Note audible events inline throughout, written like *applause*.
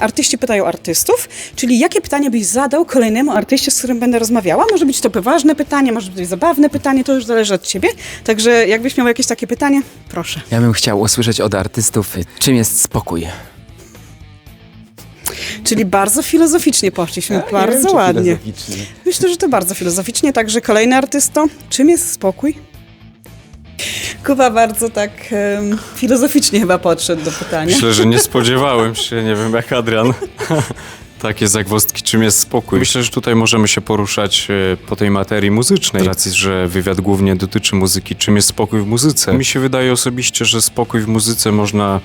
Artyści pytają artystów, czyli jakie pytanie byś zadał kolejnemu artyście, z którym będę rozmawiała? Może być to poważne pytanie, może być zabawne pytanie, to już zależy od ciebie. Także jakbyś miał jakieś takie pytanie, proszę. Ja bym chciał usłyszeć od artystów, czym jest spokój. Czyli bardzo filozoficznie poszliśmy, bardzo ładnie. Myślę, że to bardzo filozoficznie. Także kolejny artysto, czym jest spokój? Kuba bardzo tak em, filozoficznie chyba podszedł do pytania. Myślę, że nie *laughs* spodziewałem się, nie wiem jak Adrian. *laughs* Takie zagwozdki, czym jest spokój. Myślę, że tutaj możemy się poruszać e, po tej materii muzycznej, z racji, że wywiad głównie dotyczy muzyki. Czym jest spokój w muzyce? Mi się wydaje osobiście, że spokój w muzyce można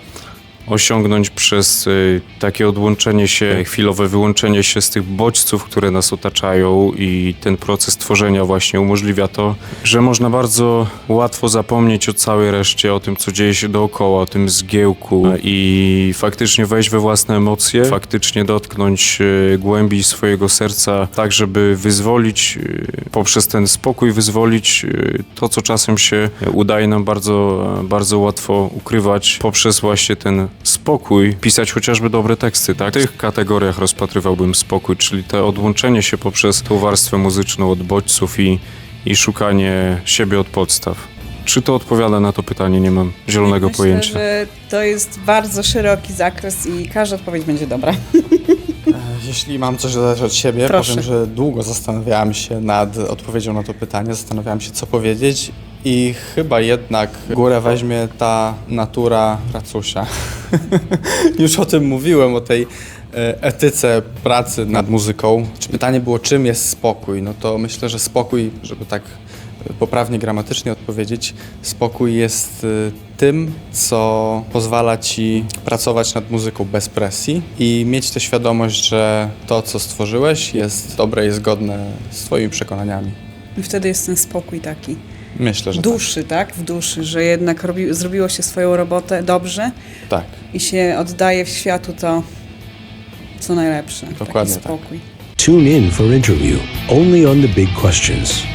osiągnąć przez y, takie odłączenie się, chwilowe wyłączenie się z tych bodźców, które nas otaczają i ten proces tworzenia właśnie umożliwia to, że można bardzo łatwo zapomnieć o całej reszcie, o tym, co dzieje się dookoła, o tym zgiełku. I faktycznie wejść we własne emocje, faktycznie dotknąć y, głębi swojego serca, tak żeby wyzwolić y, poprzez ten spokój, wyzwolić to, co czasem się udaje nam bardzo, bardzo łatwo ukrywać poprzez właśnie ten spokój, pisać chociażby dobre teksty, tak? W tych kategoriach rozpatrywałbym spokój, czyli to odłączenie się poprzez tą warstwę muzyczną od bodźców i, i szukanie siebie od podstaw. Czy to odpowiada na to pytanie? Nie mam zielonego Myślę, pojęcia. że to jest bardzo szeroki zakres i każda odpowiedź będzie dobra. E, Jeśli mam coś dodać od siebie, Proszę. powiem, że długo zastanawiałem się nad odpowiedzią na to pytanie, zastanawiałem się, co powiedzieć i chyba jednak górę weźmie ta natura pracusia. *laughs* Już o tym mówiłem, o tej e, etyce pracy nad muzyką. Czy pytanie było, czym jest spokój? No to myślę, że spokój, żeby tak e, poprawnie gramatycznie odpowiedzieć, spokój jest e, tym, co pozwala ci pracować nad muzyką bez presji i mieć tę świadomość, że to, co stworzyłeś, jest dobre i zgodne z twoimi przekonaniami. I wtedy jest ten spokój taki. Myślę, że duszy, tak? W duszy, że jednak robi, zrobiło się swoją robotę dobrze tak. tak. i się oddaje w światu to, co najlepsze. Dokładnie Taki tak. spokój. Tune in for interview only on The Big Questions.